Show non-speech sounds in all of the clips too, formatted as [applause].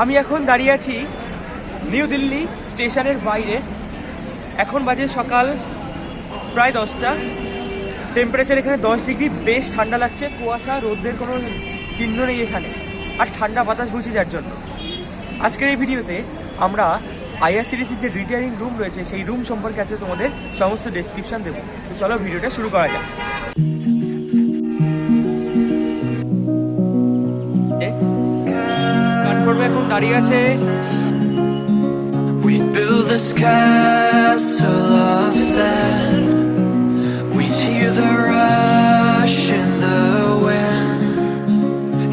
আমি এখন দাঁড়িয়ে আছি নিউ দিল্লি স্টেশনের বাইরে। এখন বাজে সকাল প্রায় দশটা। টেম্পারেচার এখানে দশ ডিগ্রি, বেশ ঠান্ডা লাগছে। কুয়াশা, রোদের কোনো চিহ্ন নেই এখানে। আর ঠান্ডা বাতাস বসে যার জন্য। আজকের এই ভিডিওতে আমরা আইআরসিডিসির যে রিটায়ারিং রুম রয়েছে, সেই রুম সম্পর্কে আছে তোমাদের সমস্ত ডেসক্রিপশন দেবো। তো চলো ভিডিওটা শুরু করা যাক। এখন দাঁড়িয়ে আছে We build this castle of sand. We hear the rush in the wind.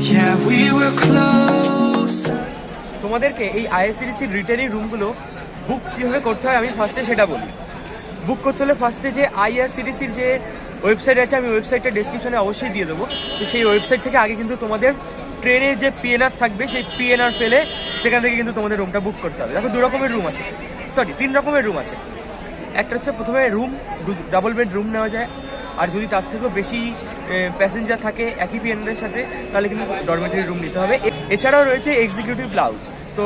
Yeah, we were closer. তোমাদেরকে এই আইএসসিডিসির রিটেলিং রুমগুলো বুক কীভাবে করতে হয় আমি ফার্স্টে সেটা বলি বুক করতে হলে ফার্স্টে যে আইআরসিডিসির যে ওয়েবসাইট আছে আমি ওয়েবসাইটটা ডিসক্রিপশনে অবশ্যই দিয়ে দেবো তো সেই ওয়েবসাইট থেকে আগে কিন্তু তোমাদের ট্রেনের যে পিএনআর থাকবে, সেই পিএনআর ফেলে সেখান থেকে কিন্তু তোমাদের রুমটা বুক করতে হবে। দেখো দু রকমের রুম আছে। সরি তিন রকমের রুম আছে। একটা হচ্ছে প্রথমে রুম ডাবল বেড রুম নেওয়া যায়। আর যদি তার থেকেও বেশি প্যাসেঞ্জার থাকে একই পিএনআরের সাথে, তাহলে কিন্তু ডরমেটরি রুম নিতে হবে। এছাড়াও রয়েছে এক্সিকিউটিভ লাউজ তো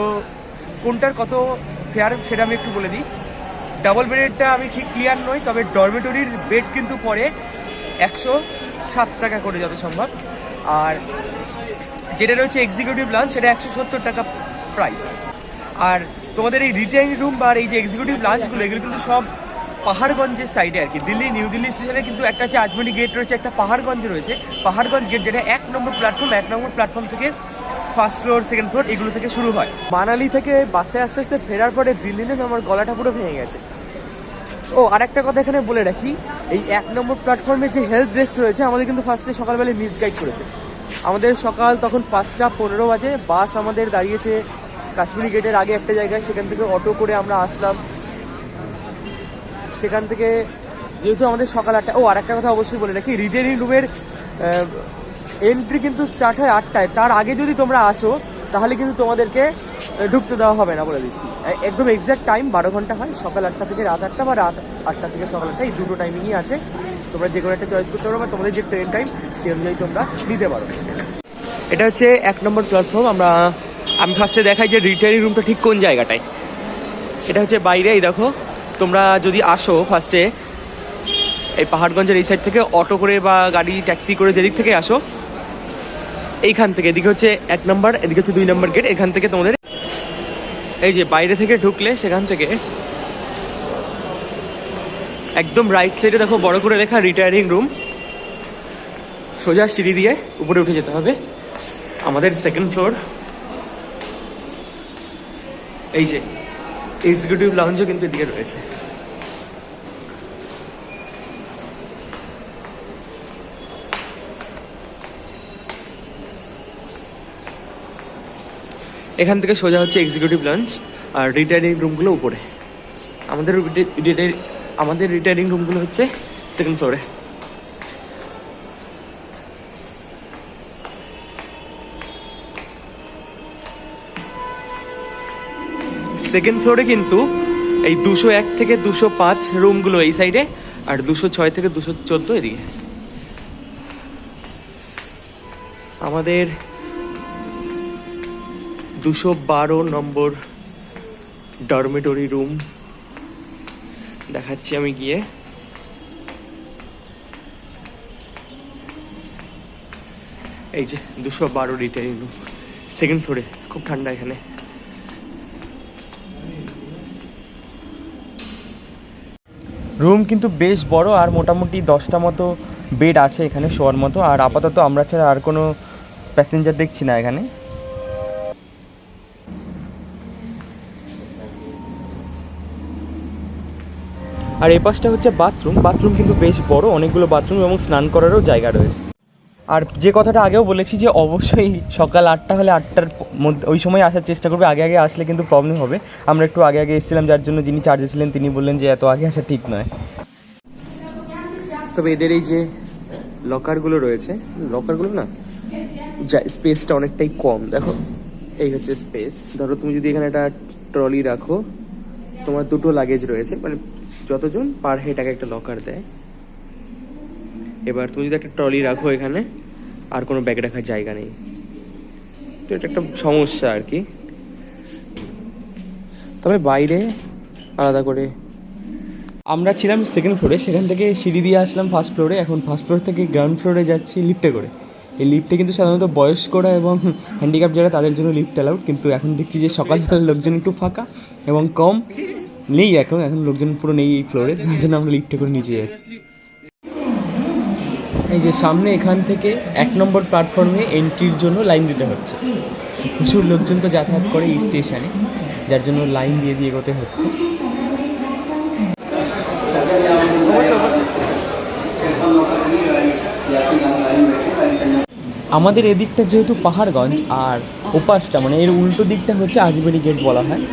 কোনটার কত ফেয়ার সেটা আমি একটু বলে দিই। ডাবল বেডেরটা আমি ঠিক ক্লিয়ার নই, তবে ডরমেটরির বেড কিন্তু পড়ে একশো সাত টাকা করে যত সম্ভব। আর যেটা রয়েছে এক্সিকিউটিভ লাঞ্চ সেটা একশো সত্তর টাকা প্রাইস আর তোমাদের এই রিটার্ন রুম বা এই যে এক্সিকিউটিভ লাঞ্চগুলো এগুলো কিন্তু সব পাহাড়গঞ্জের সাইডে আর কি। দিল্লি নিউ দিল্লি স্টেশনে কিন্তু একটা আছে আজমনি গেট রয়েছে, একটা পাহাড়গঞ্জ রয়েছে। পাহাড়গঞ্জ গেট যেটা এক নম্বর প্ল্যাটফর্ম এক নম্বর প্ল্যাটফর্ম থেকে ফার্স্ট ফ্লোর সেকেন্ড ফ্লোর এগুলো থেকে শুরু হয়। মানালি থেকে বাসে আস্তে আস্তে ফেরার পরে দিল্লি নেমে আমার গলাটা পুরো ভেঙে গেছে। ও, আরেকটা কথা এখানে বলে রাখি, এই এক নম্বর প্ল্যাটফর্মে যে হেল্প ডেস্ক রয়েছে, আমাদের কিন্তু ফার্স্টে সকালবেলায় মিসগাইড করেছে। আমাদের সকাল তখন পাঁচটা পনেরো বাজে, বাস আমাদের দাঁড়িয়েছে কাশ্মীরি গেটের আগে একটা জায়গায়, সেখান থেকে অটো করে আমরা আসলাম। সেখান থেকে যেহেতু আমাদের সকাল আটটা, ও আর একটা কথা অবশ্যই বলে রাখি রিটেনিং রুমের এন্ট্রি কিন্তু স্টার্ট হয় আটটায়। তার আগে যদি তোমরা আসো তাহলে কিন্তু তোমাদেরকে ঢুকতে দেওয়া হবে না বলে দিচ্ছি। একদম এক্স্যাক্ট টাইম বারো ঘণ্টা হয়, সকাল আটটা থেকে রাত আটটা বা রাত আটটা থেকে সকাল আটটা, এই দুটো টাইমিংই আছে। তোমরা যে কোনো একটা চয়েস করতে পারো বা তোমাদের যে ট্রেন টাইম সেই অনুযায়ী তোমরা নিতে পারো। এটা হচ্ছে এক নম্বর প্ল্যাটফর্ম আমরা, আমি ফার্স্টে দেখাই যে রিটায়ারিং রুমটা ঠিক কোন জায়গাটায়। এটা হচ্ছে বাইরে এই দেখো, তোমরা যদি আসো ফার্স্টে এই পাহাড়গঞ্জের এই সাইড থেকে অটো করে বা গাড়ি ট্যাক্সি করে যেদিক থেকে আসো এইখান থেকে, এদিকে হচ্ছে এক নম্বর এদিকে হচ্ছে দুই নম্বর গেট এখান থেকে তোমাদের এই যে বাইরে থেকে ঢুকলে সেখান থেকে একদম রাইট সাইডে দেখো বড় করে লেখা রিটায়ারিং রুম সোজা সিঁড়ি দিয়ে উপরে উঠে যেতে হবে। আমাদের সেকেন্ড ফ্লোর এই যে এক্সিকিউটিভ লাউঞ্জও কিন্তু এদিকে রয়েছে। এখান থেকে সোজা হচ্ছে এক্সিকিউটিভ লাঞ্চ আর রিটায়ারিং রুমগুলো উপরে। আমাদের আমাদের রিটায়ারিং রুমগুলো হচ্ছে সেকেন্ড ফ্লোরে সেকেন্ড ফ্লোরে কিন্তু এই দুশো এক থেকে দুশো পাঁচ রুমগুলো এই সাইডে আর দুশো ছয় থেকে দুশো চোদ্দ এদিকে। আমাদের দুশো বারো নম্বর ডরমেটরি রুম। দেখাচ্ছি আমি গিয়ে। এই যে, দুশো বারো রিটায়ারিং রুম সেকেন্ড ফ্লোরে খুব ঠান্ডা এখানে। রুম কিন্তু বেশ বড়, আর মোটামুটি দশটা মতো বেড আছে এখানে শোয়ার মতো। আর আপাতত আমরা ছাড়া আর কোনো প্যাসেঞ্জার দেখছি না এখানে। আর এই পাশটা হচ্ছে বাথরুম। বাথরুম কিন্তু বেশ বড়, অনেকগুলো বাথরুম এবং স্নান করারও জায়গা রয়েছে। আর যে কথাটা আগেও বলেছি যে অবশ্যই সকাল আটটা হলে আটটার মধ্যে, ওই সময় আসার চেষ্টা করবে। আগে আগে আসলে কিন্তু প্রবলেম হবে। আমরা একটু আগে আগে এসেছিলাম, যার জন্য যিনি চার্জে ছিলেন তিনি বললেন যে এত আগে আসা ঠিক নয়। তবে এদের এই যে লকারগুলো রয়েছে, লকারগুলো না, যা স্পেসটা অনেকটাই কম। দেখো, এই হচ্ছে স্পেস ধরো তুমি যদি এখানে একটা ট্রলি রাখো, তোমার দুটো লাগেজ রয়েছে মানে যতজন পার হেড এক একটা লকার দেয়। এবার তুমি যদি একটা ট্রলি রাখো এখানে, আর কোনো ব্যাগ রাখার জায়গা নেই। তো এটা একটা সমস্যা আর কি। তবে বাইরে আলাদা করে। আমরা ছিলাম সেকেন্ড ফ্লোরে সেখান থেকে সিঁড়ি দিয়ে আসলাম ফার্স্ট ফ্লোরে এখন ফার্স্ট ফ্লোর থেকে গ্রাউন্ড ফ্লোরে যাচ্ছি লিফটে করে। এই লিফটে কিন্তু সাধারণত বয়স্করা এবং [laughs] হ্যান্ডিক্যাপ যারা, তাদের জন্য লিফট অ্যালাউড কিন্তু এখন দেখছি যে সকাল সকাল লোকজন একটু ফাঁকা এবং কম। নেই এখন এখন লোকজন পুরো নেই এই ফ্লোরে তার জন্য আমরা লিফটে করে নিচে যাচ্ছি এই যে সামনে এখান থেকে এক নম্বর প্ল্যাটফর্মে এন্ট্রির জন্য লাইন দিতে হচ্ছে। প্রচুর লোকজন তো যাতায়াত করে এই স্টেশনে যার জন্য লাইন দিয়ে দিয়ে এগোতে হচ্ছে। আমাদের এদিকটা যেহেতু পাহাড়গঞ্জ আর ওপাশটা মানে এর উল্টো দিকটা হচ্ছে আজবেরি গেট বলা হয়।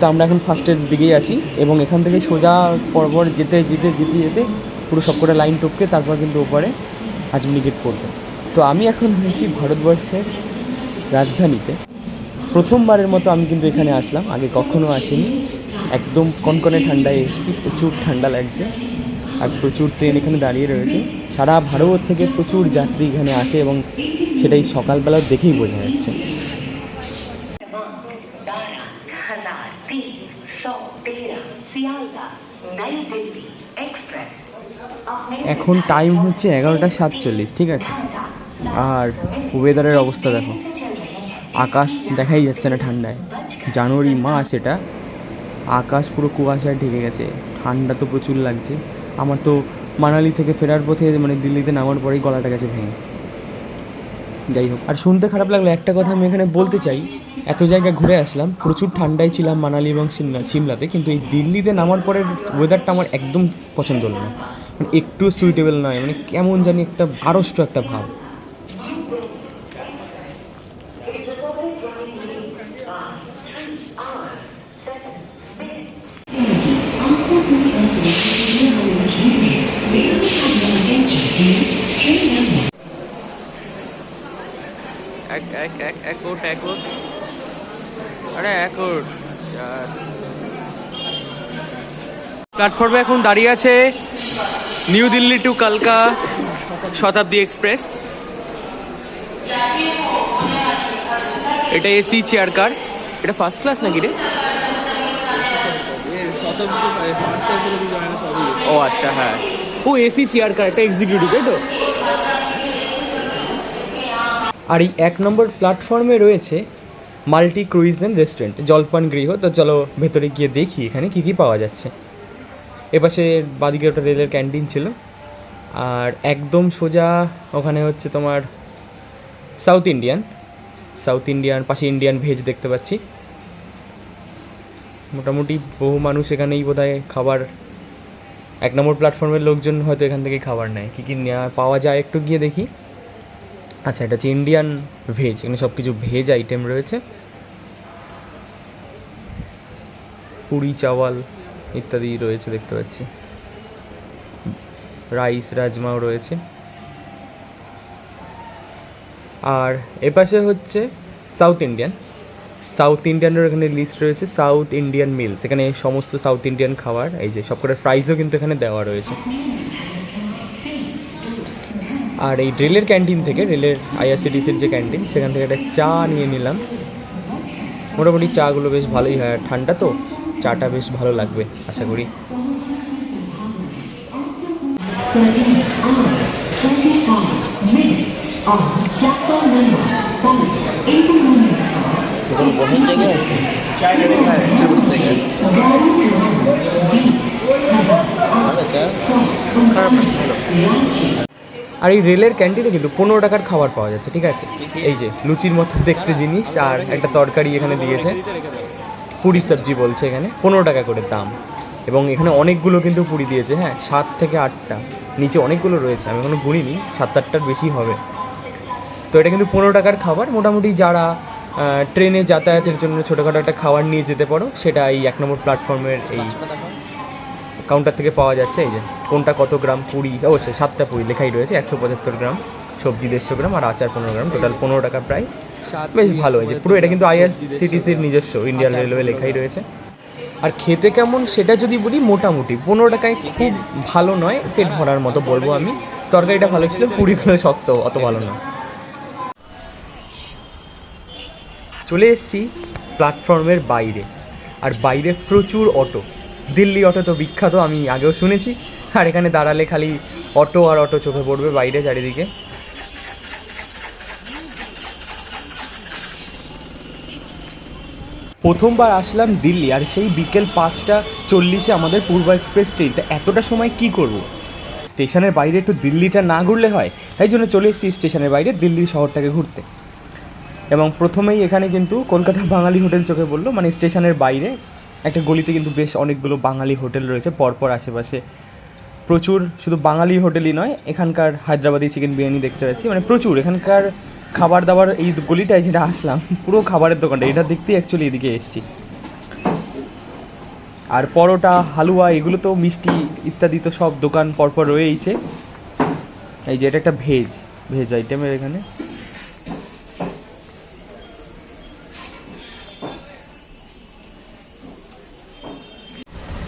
তো আমরা এখন ফার্স্টের দিকেই আছি এবং এখান থেকে সোজা পরপর যেতে যেতে যেতে যেতে পুরো সবকটা লাইন টপকে তারপর কিন্তু ওপারে আজমেরি গেট পড়বে। তো আমি এখন হচ্ছি ভারতবর্ষের রাজধানীতে। প্রথমবারের মতো আমি কিন্তু এখানে আসলাম, আগে কখনো আসিনি। একদম কনকনে ঠান্ডায় এসেছি, প্রচুর ঠান্ডা লাগছে আর প্রচুর ট্রেন এখানে দাঁড়িয়ে রয়েছে। সারা ভারত থেকে প্রচুর যাত্রী এখানে আসে এবং সেটাই সকালবেলা দেখেই বোঝা যাচ্ছে। এখন টাইম হচ্ছে এগারোটা সাতচল্লিশ, ঠিক আছে? আর ওয়েদারের অবস্থা দেখো। আকাশ দেখাই যাচ্ছে না ঠান্ডায়। জানুয়ারি মাস এটা। আকাশ পুরো কুয়াশায় ঢেকে গেছে। ঠান্ডা তো প্রচুর লাগছে। আমার তো মানালি থেকে ফেরার পথে মানে দিল্লিতে নামার পরেই গলাটা গেছে ভেঙে। যাই হোক। আর শুনতে খারাপ লাগল, একটা কথা আমি এখানে বলতে চাই। এত জায়গা ঘুরে আসলাম, প্রচুর ঠান্ডায় ছিলাম মানালি এবং সিমলা, সিমলাতে, কিন্তু এই দিল্লিতে নামার পরের ওয়েদারটা আমার একদম পছন্দ হলো না। মানে একটু সুইটেবল নয় মানে কেমন জানি একটা আড়ষ্ট একটা ভাব। প্ল্যাটফর্মে এখন দাঁড়িয়ে আছে নিউ দিল্লি টু কালকা শতাব্দী এক্সপ্রেস। এটা এসি, চেয়ার, কার। এটা ফার্স্ট ক্লাস নাকি রে? ও আচ্ছা হ্যাঁ। ও এসি, চেয়ার, কার, এটা এক্সিকিউটিভ তাই তো? আর এই এক নম্বর প্ল্যাটফর্মে রয়েছে মাল্টি ক্রুইজ অ্যান্ড রেস্টুরেন্ট, জলপান গৃহ। তো চলো ভেতরে গিয়ে দেখি এখানে কী কী পাওয়া যাচ্ছে। এপাশে বাদিকে ওটা রেলের ক্যান্টিন ছিল। আর একদম সোজা ওখানে হচ্ছে তোমার সাউথ ইন্ডিয়ান। সাউথ ইন্ডিয়ান, পাশে ইন্ডিয়ান ভেজ দেখতে পাচ্ছি। মোটামুটি বহু মানুষ এখানেই বোধহয় খাবার এক নম্বর প্ল্যাটফর্মের লোকজন হয়তো এখান থেকে খাবার নেয়। কী কী নেওয়া পাওয়া যায় একটু গিয়ে দেখি। আচ্ছা এটা হচ্ছে ইন্ডিয়ান ভেজ এখানে সব কিছু ভেজ আইটেম রয়েছে। পুরি, চাওয়াল ইত্যাদি রয়েছে দেখতে পাচ্ছি। রাইস, রাজমাও রয়েছে। আর এপাশে হচ্ছে সাউথ ইন্ডিয়ান সাউথ ইন্ডিয়ানের এখানে লিস্ট রয়েছে সাউথ ইন্ডিয়ান মিলস এখানে সমস্ত সাউথ ইন্ডিয়ান খাবার, এই যে সবকটার প্রাইসও কিন্তু এখানে দেওয়া রয়েছে। আর এই রেলের ক্যান্টিন থেকে, রেলের আইআরসিটিসির যে ক্যান্টিন, সেখান থেকে একটা চা নিয়ে নিলাম। মোটামুটি চাগুলো বেশ ভালোই হয়, আর ঠান্ডা তো, চাটা বেশ ভালো লাগবে, আশা করি। আছে? আর এই রেলের ক্যান্টিনে কিন্তু পনেরো টাকার খাবার পাওয়া যাচ্ছে, ঠিক আছে? এই যে লুচির মতো দেখতে জিনিস আর একটা তরকারি এখানে দিয়েছে। পুরি সবজি বলছে এখানে, পনেরো টাকা করে দাম। এবং এখানে অনেকগুলো কিন্তু পুরি দিয়েছে হ্যাঁ সাত থেকে আটটা। নিচে অনেকগুলো রয়েছে, আমি এখনও গুনিনি, সাত আটটার বেশি হবে। তো এটা কিন্তু পনেরো টাকার খাবার। মোটামুটি যারা ট্রেনে যাতায়াতের জন্য ছোটোখাটো একটা খাবার নিয়ে যেতে পারো, সেটা এই এক নম্বর প্ল্যাটফর্মের এই কাউন্টার থেকে পাওয়া যাচ্ছে এই যে কোনটা কত গ্রাম পুরি অবশ্যই সাতটা পুরি লেখাই রয়েছে একশো পঁচাত্তর গ্রাম সবজি দেড়শো গ্রাম আর আচার পনেরো গ্রাম টোটাল পনেরো টাকা প্রাইস বেশ ভালো হয়েছে পুরো এটা কিন্তু আইআরসিটিসির নিজস্ব ইন্ডিয়ান রেলওয়ে লেখাই রয়েছে। আর খেতে কেমন সেটা যদি বলি মোটামুটি পনেরো টাকায় খুব ভালো নয় পেট ভরার মতো বলব আমি। তরকারিটা ভালো ছিল পুরিগুলো শক্ত অত ভালো না চলে এসেছি প্ল্যাটফর্মের বাইরে আর বাইরে প্রচুর অটো দিল্লি অটো তো বিখ্যাত, আমি আগেও শুনেছি। আর এখানে দাঁড়ালে খালি অটো আর অটো চোখে পড়বে বাইরে চারিদিকে। প্রথমবার আসলাম দিল্লি, আর সেই বিকেল পাঁচটা চল্লিশে আমাদের পূর্ব এক্সপ্রেস ট্রেন। তা এতটা সময় কি করব? স্টেশনের বাইরে একটু দিল্লিটা না ঘুরলে হয়, তাই জন্য চলে এসেছি স্টেশনের বাইরে দিল্লি শহরটাকে ঘুরতে। এবং প্রথমেই এখানে কিন্তু কলকাতা বাঙালি হোটেল চোখে পড়ল মানে স্টেশনের বাইরে একটা গলিতে কিন্তু বেশ অনেকগুলো বাঙালি হোটেল রয়েছে, পরপর আশেপাশে প্রচুর, শুধু বাঙালি হোটেলই নয়, এখানকার হায়দ্রাবাদি চিকেন বিরিয়ানি দেখতে পাচ্ছি মানে প্রচুর, এখানকার খাবার দাবার এই গলিটায় যেটা আসলাম, পুরো খাবারের দোকানটা, এটা দেখতেই অ্যাকচুয়ালি এদিকে এসেছি। আর পরোটা, হালুয়া, এগুলো তো মিষ্টি ইত্যাদি তো সব দোকান পরপর রয়েইছে। এই যে এটা একটা ভেজ ভেজ আইটেমের এখানে।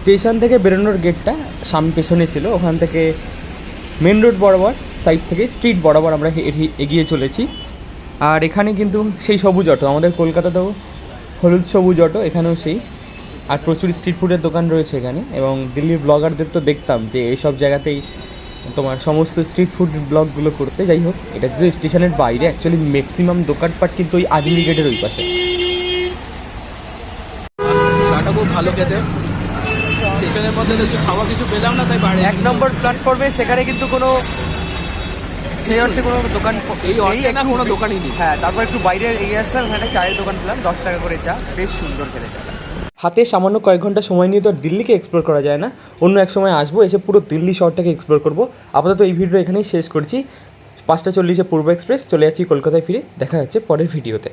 স্টেশন থেকে বেরোনোর গেটটা সামনে পেছনে ছিল। ওখান থেকে মেন রোড বরাবর, সাইড থেকে স্ট্রিট বরাবর আমরা এগিয়ে চলেছি। আর এখানে কিন্তু সেই সবুজ অটো, আমাদের কলকাতাতেও হলুদ সবুজ অটো, এখানেও সেই। আর প্রচুর স্ট্রিট ফুডের দোকান রয়েছে এখানে এবং দিল্লির ব্লগারদের তো দেখতাম যে এইসব জায়গাতেই তোমার সমস্ত স্ট্রিট ফুড ব্লগগুলো করতে। যাই হোক, এটা যদি স্টেশনের বাইরে, অ্যাকচুয়ালি ম্যাক্সিমাম দোকানপাট কিন্তু ওই আজমিরি গেটের ওই পাশে চাটা খুব ভালো খেতে স্টেশনের মধ্যে তো কিছু খাওয়া কিছু পেলাম না তাই বাইরে এক নম্বর প্ল্যাটফর্মে সেখানে কিন্তু কোনো সেই অর্থে কোনো দোকান এই না কোনো দোকানই নেই। হ্যাঁ তারপর একটু বাইরে এগিয়ে আসলাম এখানে চায়ের দোকান পেলাম দশ টাকা করে চা বেশ সুন্দর খেতে চাটা হাতে সামান্য কয়েক ঘণ্টা সময় নিয়ে তো আর দিল্লিকে এক্সপ্লোর করা যায় না। অন্য এক সময় আসব এসে পুরো দিল্লি শহরটাকে এক্সপ্লোর করব। আপাতত এই ভিডিও এখানেই শেষ করছি। পাঁচটা চল্লিশে পূর্ব এক্সপ্রেস চলে যাচ্ছি কলকাতায় ফিরে। দেখা যাচ্ছে পরের ভিডিওতে।